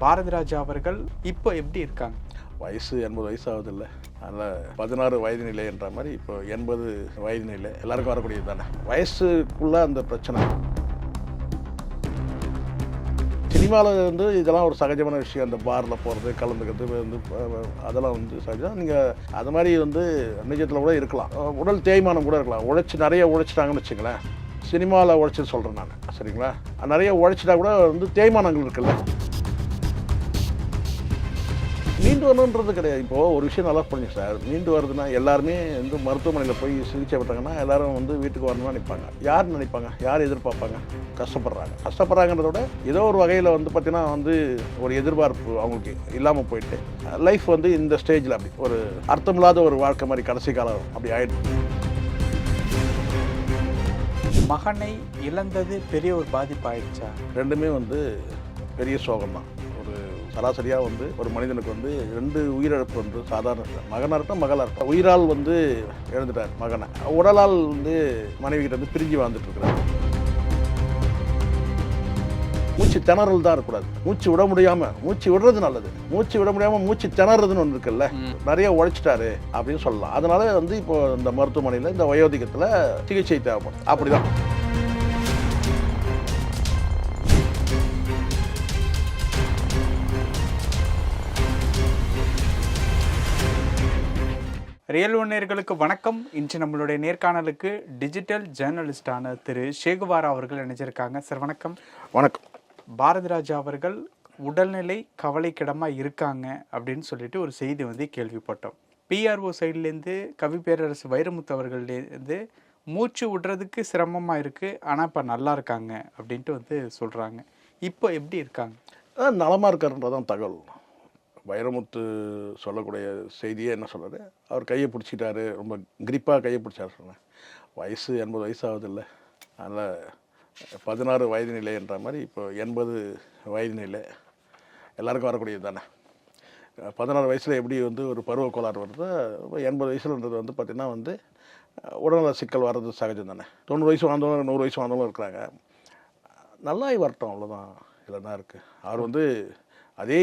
பாரதி ராஜா அவர்கள் இப்போ எப்படி இருக்காங்க? வயசு எண்பது வயசு ஆகுதில்ல அதனால் பதினாறு வயது நிலை என்ற மாதிரி இப்போ எண்பது வயது நிலை எல்லாருக்கும் வரக்கூடியது தானே. வயசுக்குள்ள அந்த பிரச்சனை. சினிமாவில் வந்து இதெல்லாம் ஒரு சகஜமான விஷயம். அந்த பாரில் போகிறது கலந்துக்கிறது வந்து அதெல்லாம் வந்து சகஜம். நீங்கள் அது மாதிரி வந்து நிஜத்தில் கூட இருக்கலாம். உடல் தேய்மானம் கூட இருக்கலாம். உழைச்சி நிறைய உழைச்சிட்டாங்கன்னு வச்சுங்களேன். சினிமாவில் உழைச்சின்னு சொல்கிறேன் நான். சரிங்களா? நிறைய உழைச்சிட்டா கூட வந்து தேய்மானங்கள் இருக்குல்ல. மீண்டு வரணுன்றது கிடையாது. இப்போது ஒரு விஷயம் நல்லா புரிஞ்சு சார். மீண்டு வருதுன்னா எல்லாருமே வந்து மருத்துவமனையில் போய் சிகிச்சை பெற்றாங்கன்னா எல்லாரும் வந்து வீட்டுக்கு வரணும்னு நினைப்பாங்க. யார் நினைப்பாங்க? யார் எதிர்பார்ப்பாங்க? கஷ்டப்படுறாங்க. கஷ்டப்படுறாங்கன்றத விட ஏதோ ஒரு வகையில் வந்து பார்த்தீங்கன்னா வந்து ஒரு எதிர்பார்ப்பு அவங்களுக்கு இல்லாமல் போயிட்டு லைஃப் வந்து இந்த ஸ்டேஜில் அப்படி ஒரு அர்த்தமில்லாத ஒரு வாழ்க்கை மாதிரி கடைசி காலம் அப்படி ஆயிடுச்சு மகனை இழந்தது பெரிய ஒரு பாதிப்பு ஆயிடுச்சா ரெண்டுமே வந்து பெரிய சோகம் தான் சராசரியாக வந்து ஒரு மனிதனுக்கு வந்து ரெண்டு உயிரிழப்பு வந்து சாதாரண விஷயம். மகனா இருக்கட்டும் மகளா இருக்கட்டும் உயிரால் வந்து இழந்துட்டார் மகனை. உடலால் வந்து மனைவி கிட்ட வந்து பிரிஞ்சு வாழ்ந்துட்டு இருக்கிறார். மூச்சு திணறல் தான் இருக்கக்கூடாது. மூச்சு விட முடியாம மூச்சு விடுறது நல்லது. மூச்சு விட முடியாம மூச்சு திணறதுன்னு ஒன்று இருக்குல்ல. நிறைய உழைச்சிட்டாரு அப்படின்னு சொல்லலாம். அதனால வந்து இப்போ இந்த மருத்துவமனையில் இந்த வயோதிகத்தில் சிகிச்சை தேவைப்படும். அப்படிதான். ரியல் ஒன்னியர்களுக்கு வணக்கம். இன்று நம்மளுடைய நேர்காணலுக்கு டிஜிட்டல் ஜேர்னலிஸ்டான திரு ஷேகுவாரா அவர்கள் இணைஞ்சிருக்காங்க. சார் வணக்கம். வணக்கம். பாரதி ராஜா அவர்கள் உடல்நிலை கவலைக்கிடமா இருக்காங்க அப்படின்னு சொல்லிட்டு ஒரு செய்தி வந்து கேள்விப்பட்டோம். பிஆர்ஓ சைட்லேருந்து கவி பேரரசு வைரமுத்து அவர்கள்லேருந்து மூச்சு விடுறதுக்கு சிரமமாக இருக்குது ஆனால் இப்போ நல்லா இருக்காங்க அப்படின்ட்டு வந்து சொல்கிறாங்க இப்போ எப்படி இருக்காங்க? அஹ் நலமா இருக்காருன்றதான் தகவல். வைரமுத்து சொல்லக்கூடிய செய்தியே என்ன சொல்றாரு அவர் கையை பிடிச்சிட்டாரு. ரொம்ப கிரிப்பாக கையை பிடிச்சாரு சொன்னேன் வயசு எண்பது வயசு ஆகுதில்ல அதனால் பதினாறு வயது நிலை என்ற மாதிரி இப்போ எண்பது வயது நிலை. எல்லாருக்கும் வரக்கூடியது தானே. பதினாறு வயசில் எப்படி வந்து ஒரு பருவ கோளாறு வருதோ எண்பது வயசுலன்றது வந்து பார்த்திங்கன்னா வந்து உடல்நல சிக்கல் வர்றது சகஜம் தானே. தொண்ணூறு வயசு வாழ்ந்தவங்க நூறு வயசு வாழ்ந்தவங்களும் இருக்கிறாங்க நல்லா வரட்டும் அவ்வளோதான் இதில் தான் இருக்குது அவர் வந்து அதே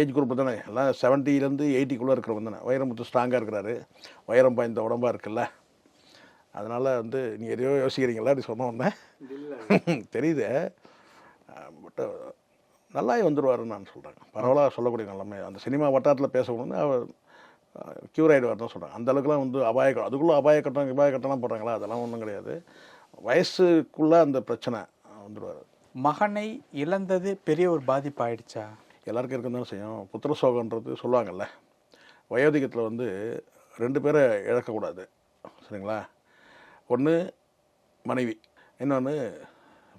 ஏஜ் குரூப் தானே. எல்லாம் செவன்ட்டிலேருந்து எயிட்டிக்குள்ளே இருக்கிறவங்க தானே. வைரமுத்து ஸ்ட்ராங்காக இருக்கிறாரு. வைரம் பாய்ந்த உடம்பாக இருக்குல்ல. அதனால் வந்து நீங்கள் எதையோ யோசிக்கிறீங்களா? அப்படி சொன்ன உடனே. தெரியுது. பட் நல்லாயே வந்துடுவாருன்னு நான் சொல்கிறேன் பரவாயில்ல சொல்லக்கூடிய நிலைமை. அந்த சினிமா வட்டாரத்தில் பேசக்கூடாது அவர் க்யூர் ஆகிடுவார் தான் சொல்கிறேன் அந்த அளவுக்குலாம் வந்து அபாய அதுக்குள்ளே அபாய கட்டம் அபாய கட்டம்லாம் போடுறாங்களா? அதெல்லாம் ஒன்றும் கிடையாது. வயசுக்குள்ளே அந்த பிரச்சனை வந்துடுவார் மகனை இழந்தது பெரிய ஒரு பாதிப்பு ஆயிடுச்சா எல்லாருக்கும் இருக்கும் தானே செய்யும். புத்திர சோகன்றது சொல்லுவாங்கல்ல. வயோதிகத்தில் வந்து ரெண்டு பேரை இழக்கக்கூடாது. சரிங்களா? ஒன்று மனைவி இன்னொன்று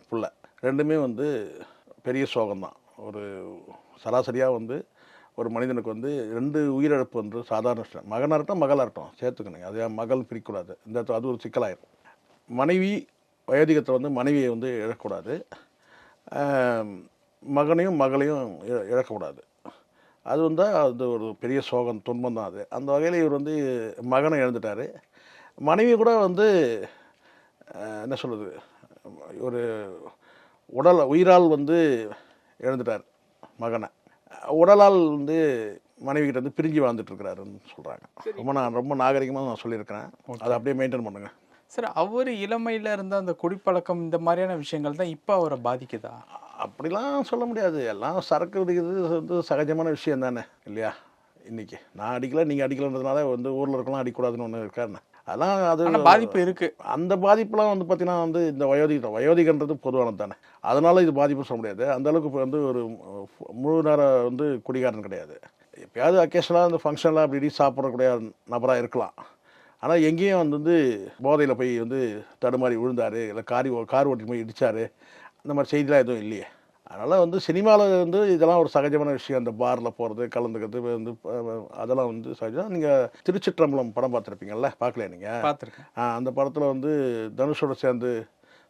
பிள்ளை. ரெண்டுமே வந்து பெரிய சோகம்தான். ஒரு சராசரியாக வந்து ஒரு மனிதனுக்கு வந்து ரெண்டு உயிரிழப்பு வந்து சாதாரண விஷயம். மகனாக இருக்கட்டும் மகளாக இருக்கட்டும் சேர்த்துக்கணுங்க. அது மகள் பிரிக்கக்கூடாது? இந்த அது ஒரு சிக்கலாயிரும். மனைவி வயோதிகத்தில் வந்து மனைவியை வந்து இழக்கக்கூடாது. மகனையும் மகளையும் இழ- இழக்கக்கூடாது. அது வந்து அது ஒரு பெரிய சோகம் துன்பம் தான் அது. அந்த வகையில் இவர் வந்து மகனை இழந்துட்டார். மனைவி கூட வந்து என்ன சொல்கிறது ஒரு உடல் உயிரால் வந்து இழந்துட்டார் மகனை. உடலால் வந்து மனைவி கிட்ட வந்து பிரிஞ்சு வாழ்ந்துட்டு இருக்கிறாருன்னு சொல்கிறாங்க ரொம்ப நான் ரொம்ப நாகரிகமாக நான் சொல்லியிருக்கிறேன். அதை அப்படியே மெயின்டைன் பண்ணுங்க. சார் அவர் இளமையில இருந்த அந்த குடிப்பழக்கம் இந்த மாதிரியான விஷயங்கள் தான் இப்போ அவரை பாதிக்குதா? அப்படிலாம் சொல்ல முடியாது. எல்லாம் சரக்கு அடிக்கிறது வந்து சகஜமான விஷயம் தானே இல்லையா? இன்னைக்கு நான் அடிக்கல நீங்கள் அடிக்கலன்றதுனால வந்து ஊரில் இருக்கலாம் அடிக்கக்கூடாதுன்னு ஒன்று இருக்காருண்ணே அதெல்லாம் அது பாதிப்பு இருக்கு. அந்த பாதிப்புலாம் வந்து பார்த்தீங்கன்னா வந்து இந்த வயோதிகம் வயோதிகன்றது பொதுவானது தானே. அதனால இது பாதிப்பு சொல்ல முடியாது. அந்த அளவுக்கு இப்போ வந்து ஒரு முழு நேரம் வந்து குடிகாரன் கிடையாது. எப்பயாவது அக்கேஷனாக இந்த ஃபங்க்ஷனில் அப்படி இப்படி சாப்பிடக்கூடிய நபராக இருக்கலாம். ஆனால் எங்கேயும் வந்து வந்து போதையில் போய் வந்து தடுமாறி விழுந்தார் இல்லை காரி கார் ஓட்டி போய் இடித்தார் அந்த மாதிரி செய்திலாம் எதுவும் இல்லையே. அதனால் வந்து சினிமாவில் வந்து இதெல்லாம் ஒரு சகஜமான விஷயம். அந்த பாரில் போகிறது கலந்துக்கிறது வந்து அதெல்லாம் வந்து சகஜம். நீங்கள் திருச்சிற்றம்பலம் படம் பார்த்துருப்பீங்கல்ல? பார்க்கலையா நீங்கள் பார்த்துருக்கேன். அந்த படத்தில் வந்து தனுஷோட சேர்ந்து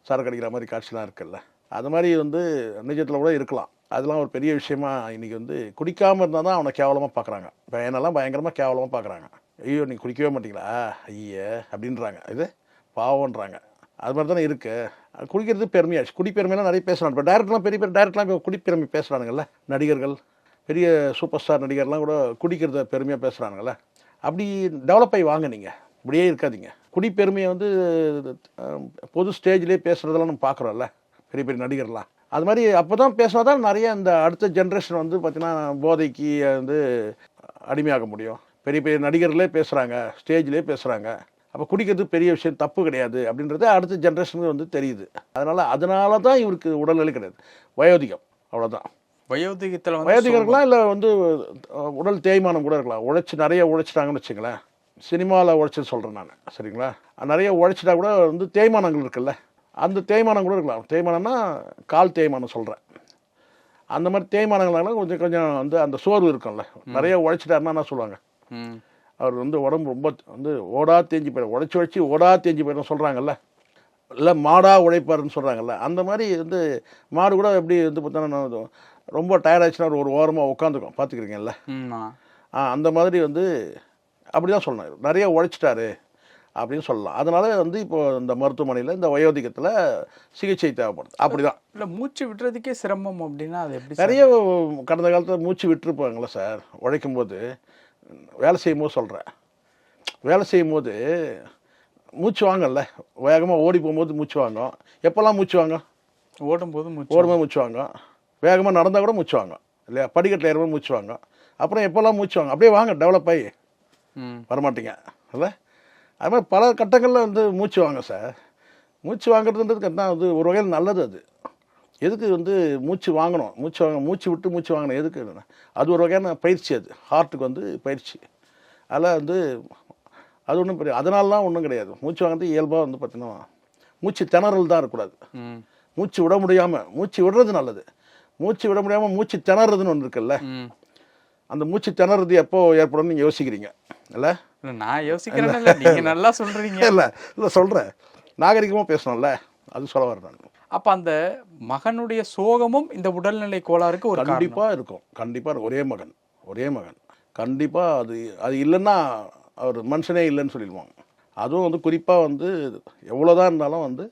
சரக்கு அடிக்கிற மாதிரி காட்சிலாம் இருக்குல்ல? அது மாதிரி வந்து நிஜத்தில் கூட இருக்கலாம். அதெல்லாம் ஒரு பெரிய விஷயமா இன்னைக்கு வந்து குடிக்காமல் இருந்தால் தான் அவனை கேவலமாக பார்க்குறாங்க பையனெல்லாம் பயங்கரமாக கேவலமாக பார்க்குறாங்க ஐயோ நீ குடிக்கவே மாட்டீங்களா? ஐயே அப்படின்றாங்க. இது பாவம்ன்றாங்க. அது மாதிரி தானே இருக்குது குடிக்கிறது பெருமையாச்சு குடிப்பெருமைலாம் நிறைய பேசுகிறாங்க இப்போ டேரக்டர்லாம் பெரிய பெரிய டேரக்டர்லாம் இப்போ குடிப்பெருமை பேசுகிறானுங்கல்ல நடிகர்கள். பெரிய சூப்பர் ஸ்டார் நடிகர்லாம் கூட குடிக்கிறத பெருமையாக பேசுகிறாங்கல்ல அப்படி டெவலப் ஆகி வாங்க நீங்கள் இப்படியே இருக்காதிங்க. குடிப்பெருமையை வந்து பொது ஸ்டேஜ்லேயே பேசுகிறதெல்லாம் நம்ம பார்க்குறோம்ல பெரிய பெரிய நடிகர்லாம். அது மாதிரி அப்போ தான் பேசினா தான் நிறைய இந்த அடுத்த ஜென்ரேஷன் வந்து பார்த்தீங்கன்னா போதைக்கு வந்து அடிமையாக முடியும். பெரிய பெரிய நடிகர்களே பேசுகிறாங்க ஸ்டேஜ்லேயே பேசுகிறாங்க அப்போ குடிக்கிறது பெரிய விஷயம் தப்பு கிடையாது அப்படின்றது அடுத்த ஜென்ரேஷனுக்கு வந்து தெரியுது. அதனால் அதனால தான் இவருக்கு உடல்நிலை கிடையாது. வயோதிகம் அவ்வளோதான் வயோதிகத்துல வந்து வயோதிகர்கள்லாம் இல்லை வந்து உடல் தேய்மானம் கூட இருக்கலாம். உழைச்சி நிறைய உழைச்சிட்டாங்கன்னு வச்சுங்களேன் சினிமாவில் உழைச்சி சொல்கிறேன் நான் சரிங்களா? நிறைய உழைச்சிட்டா கூட வந்து தேய்மானங்கள் இருக்குல்ல. அந்த தேய்மானம் கூட இருக்கலாம். தேய்மானம்னா கால் தேய்மானம் சொல்கிறேன் அந்த மாதிரி தேய்மானங்கள்லாம் கொஞ்சம் கொஞ்சம் வந்து அந்த சோர்வு இருக்கும்ல. நிறைய உழைச்சிட்டாருன்னா என்ன சொல்லுவாங்க. அவர் வந்து உடம்பு ரொம்ப வந்து ஓடா தேஞ்சு போயிடும். உழைச்சி உழைச்சி ஓடா தேஞ்சு போயிடும் சொல்கிறாங்கல்ல இல்லை மாடா உழைப்பாருன்னு சொல்கிறாங்கல்ல அந்த மாதிரி வந்து மாடு கூட எப்படி வந்து பார்த்தோன்னா ரொம்ப டயர்டாச்சுன்னா ஒரு ஓரமாக உட்காந்துக்கும். பார்த்துக்கிறீங்கல்ல. ஆ. அந்த மாதிரி வந்து அப்படி தான் சொல்லணும். நிறைய உழைச்சிட்டாரு அப்படின்னு சொல்லலாம். அதனால வந்து இப்போ இந்த மருத்துவமனையில் இந்த வயோதிகத்தில் சிகிச்சை தேவைப்படுது. அப்படி தான் இல்ல மூச்சு விடுறதுக்கே சிரமம் அப்படின்னா அது எப்படி? நிறைய கடந்த காலத்தில் மூச்சு விட்டுருப்பாங்களே சார் உழைக்கும் போது வேலை செய்யும் போது சொல்கிறேன் வேலை செய்யும் போது மூச்சு வாங்கல்ல. வேகமாக ஓடி போகும்போது மூச்சு வாங்கும். எப்போல்லாம் மூச்சு வாங்கும்? ஓடும்போது மூச்சு ஓடும்போது மூச்சு வாங்கும். வேகமாக நடந்தால் கூட மூச்சு வாங்கும். இல்லையா? படிக்கட்டில் ஏறும்போது மூச்சு வாங்கும். அப்புறம் எப்போல்லாம் மூச்சு வாங்கும்? அப்படியே வாங்க டெவலப் ஆகி. வரமாட்டீங்க. இல்லை? அது மாதிரி பல கட்டங்களில் வந்து மூச்சு வாங்க சார். மூச்சு வாங்குறதுன்றது தான் அது ஒரு வகையில் நல்லது அது. எதுக்கு வந்து மூச்சு வாங்கணும்? மூச்சு வாங்க மூச்சு விட்டு மூச்சு வாங்கணும். எதுக்கு? அது ஒரு வகையான பயிற்சி அது. ஹார்ட்டுக்கு வந்து பயிற்சி. அதில் வந்து அது ஒன்றும் பெரிய அதனாலலாம் ஒன்றும் கிடையாது. மூச்சு வாங்குறது இயல்பாக வந்து பார்த்தீங்கன்னா மூச்சு திணறல் தான் இருக்கக்கூடாது. மூச்சு விட முடியாமல் மூச்சு விடுறது நல்லது. மூச்சு விட முடியாமல் மூச்சு திணறதுன்னு ஒன்று இருக்குல்ல. அந்த மூச்சு திணறது எப்போ ஏற்படும்னு நீங்கள் யோசிக்கிறீங்க. இல்லை? நான் யோசிக்கிறேன் நல்லா சொல்றீங்க. இல்லை இல்லை சொல்கிறேன் நாகரிகமாக பேசணும்ல. அது சொல்ல வரேன் நான். அப்ப அந்த மகனுடைய சோகமும் இந்த உடல்நிலை கோளாறுக்கு ஒரு கண்டிப்பாக இருக்கும். கண்டிப்பாக ஒரே மகன். ஒரே மகன். கண்டிப்பாக அது அது இல்லைன்னா அவர் மனுஷனே இல்லைன்னு சொல்லிடுவாங்க. அதுவும் வந்து குறிப்பாக வந்து எவ்வளோதான் இருந்தாலும் வந்து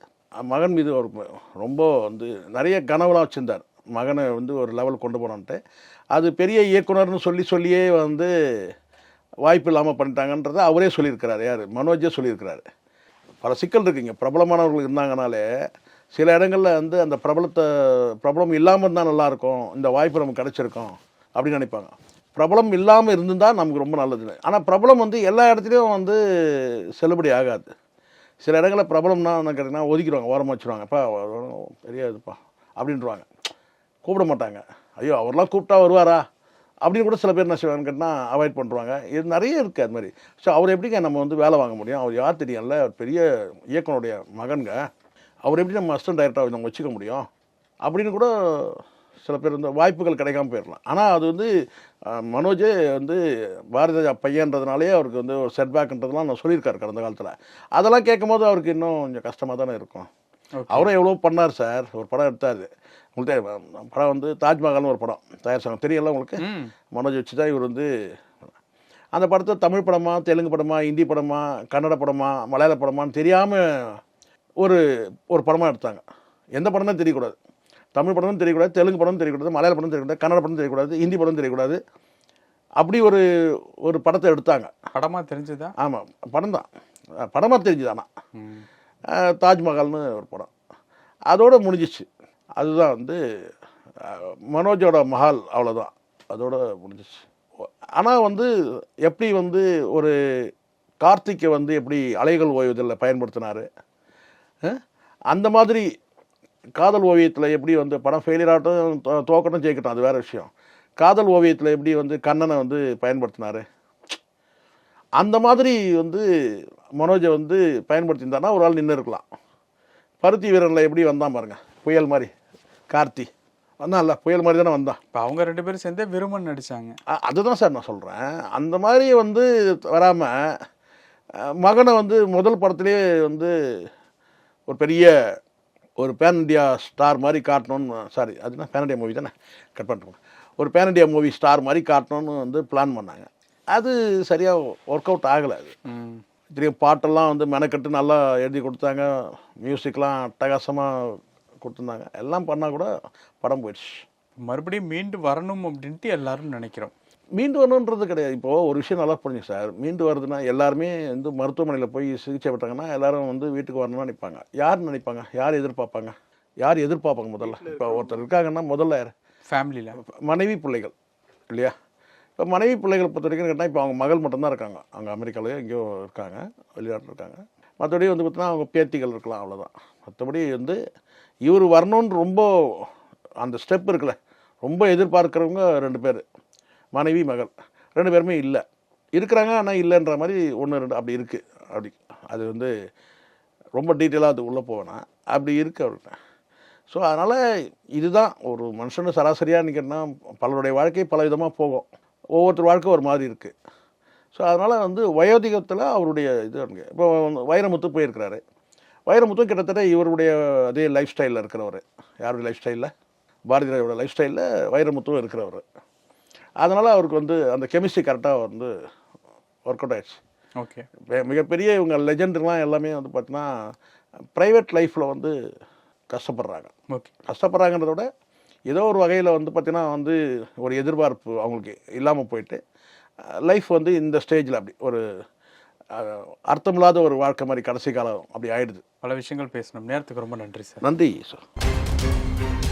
மகன் மீது ஒரு ரொம்ப வந்து நிறைய கனவுலாம் வச்சுருந்தார். மகனை வந்து ஒரு லெவல் கொண்டு போனான்ட்டு. அது பெரிய இயக்குனர்னு சொல்லி சொல்லியே வந்து வாய்ப்பு இல்லாமல் பண்ணிட்டாங்கன்றதை அவரே சொல்லியிருக்கிறார். யார்? மனோஜே சொல்லியிருக்கிறாரு. பல சிக்கல் இருக்குங்க. பிரபலமானவர்கள் இருந்தாங்கனாலே சில இடங்களில் வந்து அந்த பிரபலத்தை பிரபலம் இல்லாமல் இருந்தால் நல்லாயிருக்கும் இந்த வாய்ப்பு நமக்கு கிடச்சிருக்கும் அப்படின்னு நினைப்பாங்க. பிரபலம் இல்லாமல் இருந்திருந்தால் நமக்கு ரொம்ப நல்லது. ஆனால் பிரபலம் வந்து எல்லா இடத்துலையும் வந்து செல்லுபடி ஆகாது. சில இடங்களில் பிரபலம்னா என்ன கேட்டிங்கன்னா ஒதுக்கிடுவாங்க ஓரமாக வச்சுருவாங்க. அப்பா பெரிய இதுப்பா அப்படின்றவாங்க. கூப்பிட மாட்டாங்க. ஐயோ அவர்லாம் கூப்பிட்டா வருவாரா? அப்படின்னு கூட சில பேர் என்ன செய்வாங்கன்னு கேட்டால் அவாய்ட் பண்ணுறாங்க இது நிறைய இருக்குது அது மாதிரி. ஸோ அவர் எப்படிங்க நம்ம வந்து வேலை வாங்க முடியும்? அவர் யார் தெரியல பெரிய இயக்குனருடைய மகன்க அவர் எப்படி நம்ம அசிஸ்டன்ட் டைரக்டராக நம்ம வச்சுக்க முடியும்? அப்படின்னு கூட சில பேர் வந்து வாய்ப்புகள் கிடைக்காம போயிடலாம். ஆனால் அது வந்து மனோஜே வந்து பாரதி ராஜா பையன்றதுனாலே அவருக்கு வந்து ஒரு செட்பேக்ன்றதுலாம் நான் சொல்லியிருக்காரு கடந்த காலத்தில். அதெல்லாம் கேட்கும்போது அவருக்கு இன்னும் கொஞ்சம் கஷ்டமாக தானே இருக்கும். அவரும் எவ்வளோ பண்ணார் சார். ஒரு படம் எடுத்தார். உங்களுக்கு படம் வந்து தாஜ்மஹால்னு ஒரு படம் தயார் சங்கம். தெரியல உங்களுக்கு. மனோஜ் வச்சு தான் இவர் வந்து அந்த படத்தை தமிழ் படமா தெலுங்கு படமா ஹிந்தி படமா கன்னட படமா மலையாள படமான்னு தெரியாமல் ஒரு ஒரு படமாக எடுத்தாங்க. எந்த படமே தெரியக்கூடாது. தமிழ் படமும் தெரியக்கூடாது தெலுங்கு படமும் தெரியக்கூடாது மலையாள படம் தெரியக்கூடாது கன்னட படம் தெரியக்கூடாது ஹிந்தி படம் தெரியக்கூடாது. அப்படி ஒரு ஒரு படத்தை எடுத்தாங்க. படமா தெரிஞ்சதா? ஆமாம் படம் தான். படமாக தெரிஞ்சுதானா தாஜ்மஹால்னு ஒரு படம். அதோட முடிஞ்சிச்சு. அதுதான் வந்து மனோஜோட மஹால் அவ்வளோதான் அதோட முடிஞ்சிச்சு. ஆனால் வந்து எப்படி வந்து ஒரு கார்த்திக்கை வந்து எப்படி அலைகள் ஓய்வதில் பயன்படுத்தினார்? அந்த மாதிரி காதல் ஓவியத்தில் எப்படி வந்து படம் ஃபெயிலியர் ஆகட்டும் தோக்கட்டும் ஜெயிக்கட்டும் அது வேறு விஷயம். காதல் ஓவியத்தில் எப்படி வந்து கண்ணனை வந்து பயன்படுத்தினார்? அந்த மாதிரி வந்து மனோஜை வந்து பயன்படுத்தியிருந்தானா ஒரு ஆள் நின்று இருக்கலாம். பருத்தி வீரனில் எப்படி வந்தான் பாருங்க புயல் மாதிரி. கார்த்தி. வந்தான்ல புயல் மாதிரி தானே வந்தான். இப்ப அவங்க ரெண்டு பேரும் சேர்ந்தே விருமன் நடிச்சாங்க. அ- அதுதான் சார் நான் சொல்கிறேன் அந்த மாதிரி வந்து வராமல் மகனை வந்து முதல் படத்திலே வந்து ஒரு பெரிய ஒரு பேன் இண்டியா ஸ்டார் மாதிரி காட்டணும்னு சாரி அதுனா பேன் இண்டியா மூவி தானே? கட் பண்ணிட்டு ஒரு பேன் இண்டியா மூவி ஸ்டார் மாதிரி காட்டணும்னு வந்து பிளான் பண்ணாங்க. அது சரியாக ஒர்க் அவுட் ஆகலை அது. திரும்பி பாட்டெல்லாம் வந்து மெனக்கட்டு நல்லா எழுதி கொடுத்தாங்க. மியூசிக்லாம் அட்டகாசமாக கொடுத்துருந்தாங்க. எல்லாம் பண்ணால் கூட படம் போயிடுச்சு. மறுபடியும் மீண்டு வரணும் அப்படின்ட்டு எல்லாரும் நினைக்கிறோம். மீண்டு வரணுன்றது கிடையாது. இப்போது ஒரு விஷயம் நல்லா புரிஞ்சுங்க சார். மீண்டு வருதுன்னா எல்லாருமே வந்து மருத்துவமனையில் போய் சிகிச்சை பெற்றாங்கன்னா எல்லாரும் வந்து வீட்டுக்கு வரணும்னு நினைப்பாங்க. யார் நினைப்பாங்க? யார் எதிர்பார்ப்பாங்க? யார் எதிர்பார்ப்பாங்க முதல்ல? இப்போ ஒருத்தர் இருக்காங்கன்னா முதல்ல யார் ஃபேமிலியில் மனைவி பிள்ளைகள் இல்லையா? இப்போ மனைவி பிள்ளைகளை பொறுத்த வரைக்கும் கேட்டால் இப்போ அவங்க மகள் மட்டும்தான் இருக்காங்க. அவங்க அமெரிக்காவிலேயோ எங்கேயோ இருக்காங்க. வெளிநாட்டில் இருக்காங்க. மற்றபடி வந்து பார்த்தீங்கன்னா அவங்க பேத்திகள் இருக்கலாம் அவ்வளோதான் மற்றபடி வந்து இவர் வரணும்னு ரொம்ப அந்த ஸ்டெப் இருக்குல்ல. ரொம்ப எதிர்பார்க்குறவங்க ரெண்டு பேர். மனைவி மகள். ரெண்டு பேருமே இல்லை. இருக்கிறாங்க ஆனால் இல்லைன்ற மாதிரி ஒன்று ரெண்டு அப்படி இருக்குது அப்படி. அது வந்து ரொம்ப டீட்டெயிலாக அது உள்ளே போவேனா அப்படி இருக்குது அவர்கிட்ட. ஸோ அதனால் இதுதான் ஒரு மனுஷனு சராசரியாக நிற்கிறனா பலருடைய வாழ்க்கை பல விதமாக போகும். ஒவ்வொருத்தர் வாழ்க்கை ஒரு மாதிரி இருக்குது ஸோ அதனால் வந்து வயோதிகத்தில் அவருடைய இது இப்போ வைரமுத்து போயிருக்கிறாரு. வைரமுத்தும் கிட்டத்தட்ட இவருடைய அதே லைஃப் ஸ்டைலில் இருக்கிறவர். யாருடைய லைஃப் ஸ்டைலில் பாரதியாரோட லைஃப் ஸ்டைலில் வைரமுத்தும் இருக்கிறவர். அதனால் அவருக்கு வந்து அந்த கெமிஸ்ட்ரி கரெக்டாக வந்து ஒர்க் அவுட் ஆயிடுச்சு. ஓகே மிகப்பெரிய இவங்க லெஜெண்டுலாம் எல்லாமே வந்து பார்த்தீங்கன்னா ப்ரைவேட் லைஃப்பில் வந்து கஷ்டப்படுறாங்க. ஓகே கஷ்டப்படுறாங்கன்றத விட ஏதோ ஒரு வகையில் வந்து பார்த்தீங்கன்னா வந்து ஒரு எதிர்பார்ப்பு அவங்களுக்கு இல்லாமல் போயிட்டு லைஃப் வந்து இந்த ஸ்டேஜில் அப்படி ஒரு அர்த்தமில்லாத ஒரு வாழ்க்கை மாதிரி கடைசி காலம் அப்படி ஆயிடுது. பல விஷயங்கள் பேசணும். நேரத்துக்கு ரொம்ப நன்றி சார். நன்றி சார்.